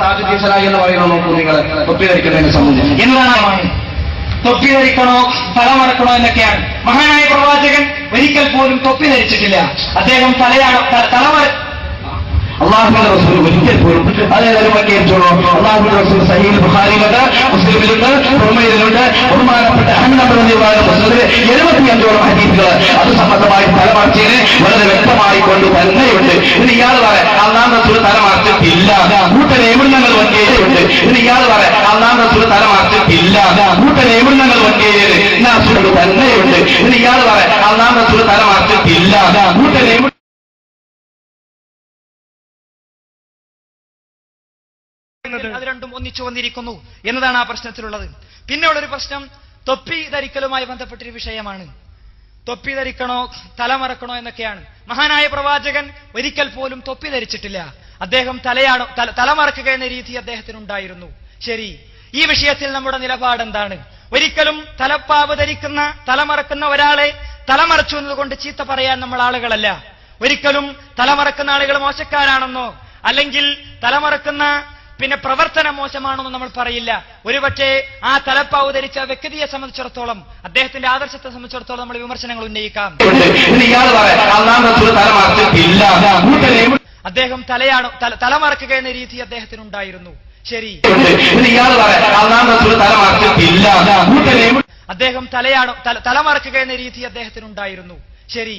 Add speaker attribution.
Speaker 1: താജുദ്ദീസലായി എന്ന് പറയുന്നത് നോക്കൂ നിങ്ങൾ. തൊപ്പി ധരിക്കുന്നതിനെ സംബന്ധിച്ച്.
Speaker 2: എന്താണ്? തൊപ്പി ധരിക്കണോ തലമറക്കണോ എന്നൊക്കെയാണ്. മഹാനായ പ്രവാചകൻ ഒരിക്കൽ പോലും തൊപ്പി ധരിച്ചിട്ടില്ല അദ്ദേഹം തലയാണ് തലമറ
Speaker 1: അള്ളാഹുവിന്റെ റസൂൽ പോലും റസൂൽ ഹദീസുകൾ. അത് സംബന്ധമായി തലമറിച്ചതിന് വളരെ വ്യക്തമായി കൊണ്ട് തന്നെയുണ്ട്. ഇനി
Speaker 2: അത് രണ്ടും ഒന്നിച്ചു വന്നിരിക്കുന്നു എന്നതാണ് ആ പ്രശ്നത്തിലുള്ളത്. പിന്നെയുള്ളൊരു പ്രശ്നം തൊപ്പി ധരിക്കലുമായി ബന്ധപ്പെട്ടൊരു വിഷയമാണ്. തൊപ്പി ധരിക്കണോ തലമറക്കണോ എന്നൊക്കെയാണ്. മഹാനായ പ്രവാചകൻ ഒരിക്കൽ പോലും തൊപ്പി ധരിച്ചിട്ടില്ല. അദ്ദേഹം തലയാണ് തല- തലമറക്കുക എന്ന രീതി അദ്ദേഹത്തിനുണ്ടായിരുന്നു. ശരി ഈ വിഷയത്തിൽ നമ്മുടെ നിലപാട് എന്താണ് ഒരിക്കലും തലപ്പാവ് ധരിക്കുന്ന തലമറക്കുന്ന ഒരാളെ തലമറച്ചു എന്നതുകൊണ്ട് ചീത്ത പറയാൻ നമ്മൾ ആളുകളല്ല. ഒരിക്കലും തലമറക്കുന്ന ആളുകൾ മോശക്കാരാണെന്നോ അല്ലെങ്കിൽ തലമറക്കുന്ന പിന്നെ പ്രവർത്തനം മോശമാണെന്ന് നമ്മൾ പറയില്ല. ഒരുപക്ഷെ ആ തലപ്പാവ് ധരിച്ച വ്യക്തിയെ സംബന്ധിച്ചിടത്തോളം അദ്ദേഹത്തിന്റെ ആദർശത്തെ സംബന്ധിച്ചിടത്തോളം നമ്മൾ വിമർശനങ്ങൾ ഉന്നയിക്കാം. അദ്ദേഹം തലയാണ് തല- തലമറക്കുക എന്ന രീതി
Speaker 1: അദ്ദേഹത്തിന് ഉണ്ടായിരുന്നു ശരി
Speaker 2: അദ്ദേഹം തലയാണ് തല- തലമറക്കുക എന്ന രീതി അദ്ദേഹത്തിന് ഉണ്ടായിരുന്നു ശരി.